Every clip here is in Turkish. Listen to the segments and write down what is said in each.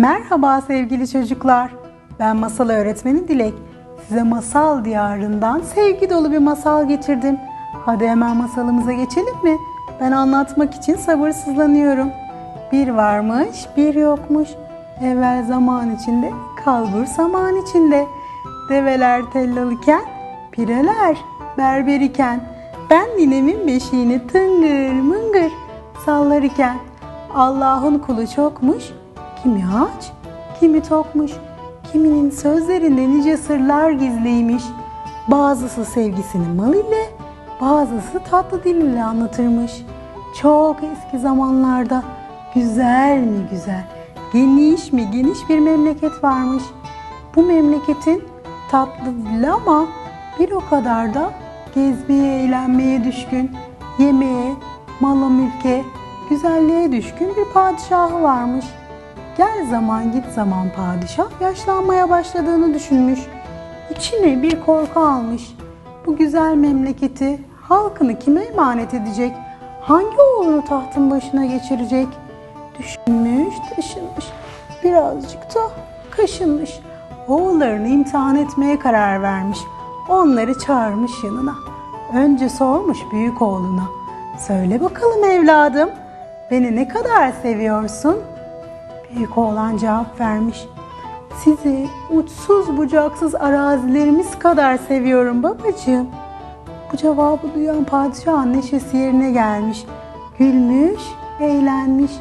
Merhaba sevgili çocuklar. Ben masal öğretmeni Dilek. Size masal diyarından sevgi dolu bir masal getirdim. Hadi hemen masalımıza geçelim mi? Ben anlatmak için sabırsızlanıyorum. Bir varmış, bir yokmuş. Evvel zaman içinde, kalbur saman içinde. Develer tellalıken, pireler berber iken. Ben ninemin beşiğini tıngır mıngır sallar iken. Allah'ın kulu çokmuş, kimi aç, kimi tokmuş. Kiminin sözlerinde nice sırlar gizliymiş. Bazısı sevgisini mal ile, bazısı tatlı dil ile anlatırmış. Çok eski zamanlarda güzel mi güzel, geniş mi geniş bir memleket varmış. Bu memleketin tatlı dili ama bir o kadar da gezmeye, eğlenmeye düşkün, yemeğe, mala mülke, güzelliğe düşkün bir padişahı varmış. Gel zaman git zaman padişah yaşlanmaya başladığını düşünmüş. İçine bir korku almış. Bu güzel memleketi halkını kime emanet edecek? Hangi oğlunu tahtın başına geçirecek? Düşünmüş, taşınmış. Birazcık da kaşınmış. Oğullarını imtihan etmeye karar vermiş. Onları çağırmış yanına. Önce sormuş büyük oğluna. Söyle bakalım evladım, beni ne kadar seviyorsun?'' Büyük oğlan cevap vermiş. Sizi uçsuz bucaksız arazilerimiz kadar seviyorum babacığım. Bu cevabı duyan padişahın neşesi yerine gelmiş. Gülmüş, eğlenmiş.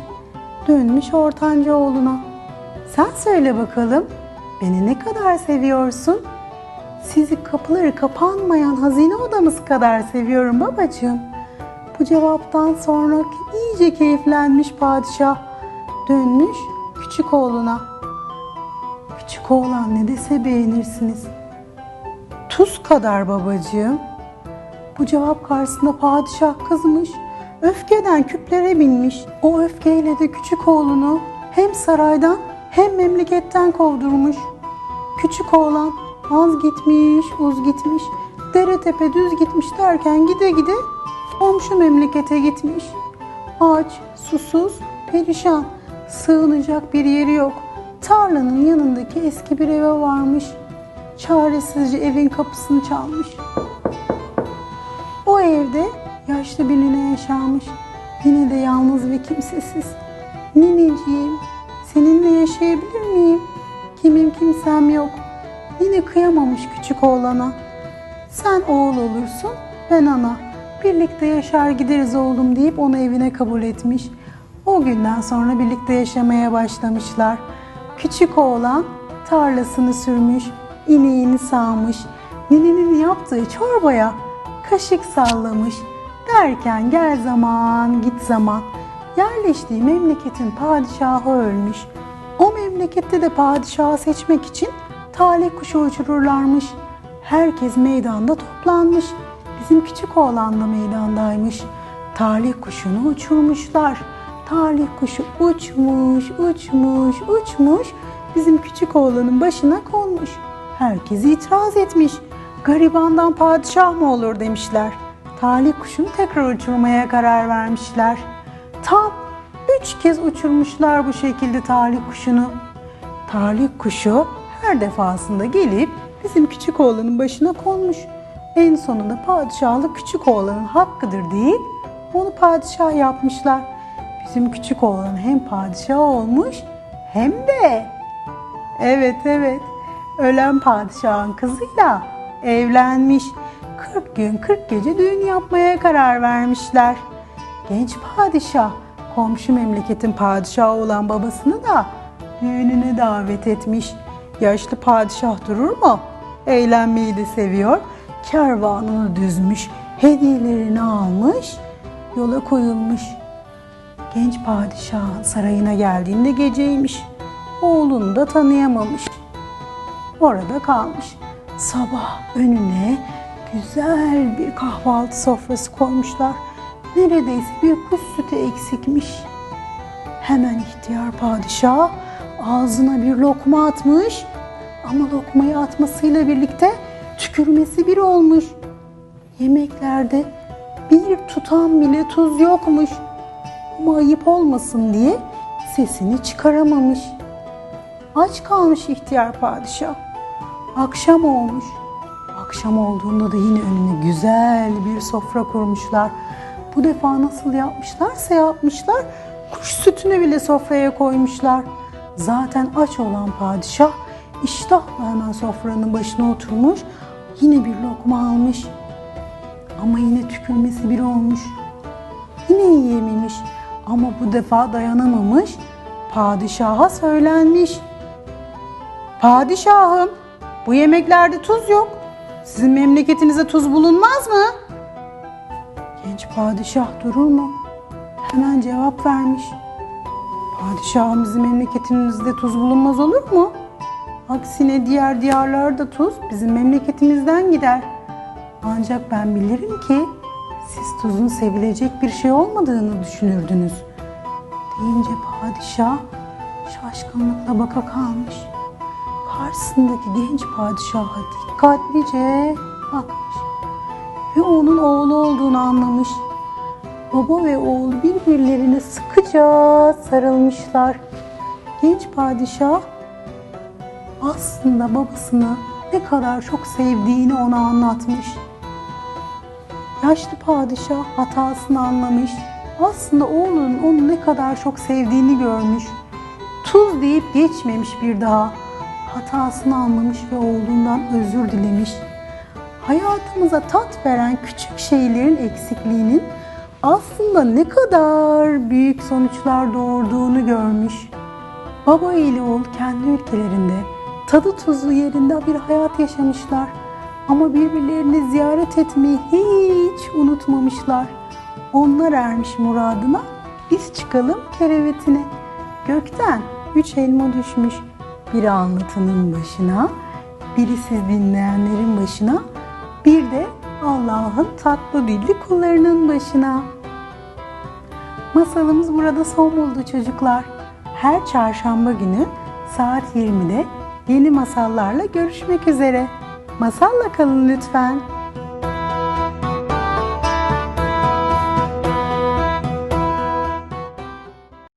Dönmüş ortanca oğluna. Sen söyle bakalım, beni ne kadar seviyorsun? Sizi kapıları kapanmayan hazine odamız kadar seviyorum babacığım. Bu cevaptan sonra iyice keyiflenmiş padişah. Dönmüş küçük oğluna. Küçük oğlan ne dese beğenirsiniz. Tuz kadar babacığım. Bu cevap karşısında padişah kızmış. Öfkeden küplere binmiş. O öfkeyle de küçük oğlunu hem saraydan hem memleketten kovdurmuş. Küçük oğlan az gitmiş, uz gitmiş, dere tepe düz gitmiş derken gide gide komşu memlekete gitmiş. Aç, susuz, perişan, sığınacak bir yeri yok. Tarlanın yanındaki eski bir eve varmış. Çaresizce evin kapısını çalmış. O evde yaşlı bir nine yaşarmış. Yine de yalnız ve kimsesiz. Nineciğim, seninle yaşayabilir miyim? Kimim kimsem yok. Yine kıyamamış küçük oğlana. Sen oğul olursun, ben ana. Birlikte yaşar gideriz oğlum deyip onu evine kabul etmiş. O günden sonra birlikte yaşamaya başlamışlar. Küçük oğlan tarlasını sürmüş, ineğini sağmış, ninenin yaptığı çorbaya kaşık sallamış. Derken gel zaman git zaman yerleştiği memleketin padişahı ölmüş. O memlekette de padişahı seçmek için talih kuşu uçururlarmış. Herkes meydanda toplanmış. Bizim küçük oğlan da meydandaymış. Talih kuşunu uçurmuşlar. Talih kuşu uçmuş, uçmuş, uçmuş. Bizim küçük oğlanın başına konmuş. Herkes itiraz etmiş. Garibandan padişah mı olur demişler. Talih kuşunu tekrar uçurmaya karar vermişler. Tam üç kez uçurmuşlar bu şekilde talih kuşunu. Talih kuşu her defasında gelip bizim küçük oğlanın başına konmuş. En sonunda padişahlık küçük oğlanın hakkıdır deyip onu padişah yapmışlar. Bizim küçük oğlan hem padişah olmuş hem de evet evet ölen padişahın kızıyla evlenmiş. 40 gün 40 gece düğün yapmaya karar vermişler. Genç padişah komşu memleketin padişahı olan babasını da düğününe davet etmiş. Yaşlı padişah durur mu? Eğlenmeyi de seviyor. Kervanını düzmüş, hediyelerini almış, yola koyulmuş. Genç padişahın sarayına geldiğinde geceymiş. Oğlunu da tanıyamamış. Orada kalmış. Sabah önüne güzel bir kahvaltı sofrası koymuşlar. Neredeyse bir kuş sütü eksikmiş. Hemen ihtiyar padişah ağzına bir lokma atmış. Ama lokmayı atmasıyla birlikte tükürmesi bir olmuş. Yemeklerde bir tutam bile tuz yokmuş. Ama ayıp olmasın diye sesini çıkaramamış. Aç kalmış ihtiyar padişah. Akşam olmuş. Akşam olduğunda da yine önüne güzel bir sofra kurmuşlar. Bu defa nasıl yapmışlarsa yapmışlar, kuş sütünü bile sofraya koymuşlar. Zaten aç olan padişah iştahla hemen sofranın başına oturmuş, yine bir lokma almış. Ama yine tükürmesi bir olmuş. Yine yiyememiş ama bu defa dayanamamış, padişaha söylenmiş. Padişahım, bu yemeklerde tuz yok. Sizin memleketinizde tuz bulunmaz mı? Genç padişah durur mu? Hemen cevap vermiş. Padişahım bizim memleketimizde tuz bulunmaz olur mu? Aksine diğer diyarlarda tuz bizim memleketimizden gider. Ancak ben bilirim ki siz tuzun sevilecek bir şey olmadığını düşünürdünüz. Deyince padişah şaşkınlıkla baka kalmış. Karşısındaki genç padişaha dikkatlice bakmış ve onun oğlu olduğunu anlamış. Baba ve oğul birbirlerine sıkıca sarılmışlar. Genç padişah aslında babasını ne kadar çok sevdiğini ona anlatmış. Yaşlı padişah hatasını anlamış. Aslında oğlunun onu ne kadar çok sevdiğini görmüş. Tuz deyip geçmemiş bir daha. Hatasını anlamış ve oğlundan özür dilemiş. Hayatımıza tat veren küçük şeylerin eksikliğinin aslında ne kadar büyük sonuçlar doğurduğunu görmüş. Baba ile oğul kendi ülkelerinde tadı tuzlu yerinde bir hayat yaşamışlar. Ama birbirlerini ziyaret etmeyi hiç unutmamışlar. Onlar ermiş muradına, biz çıkalım kerevetine. Gökten üç elma düşmüş. Biri anlatanın başına, biri siz dinleyenlerin başına, bir de Allah'ın tatlı dilli kullarının başına. Masalımız burada son buldu çocuklar. Her çarşamba günü saat 20'de yeni masallarla görüşmek üzere. Masalla kalın lütfen.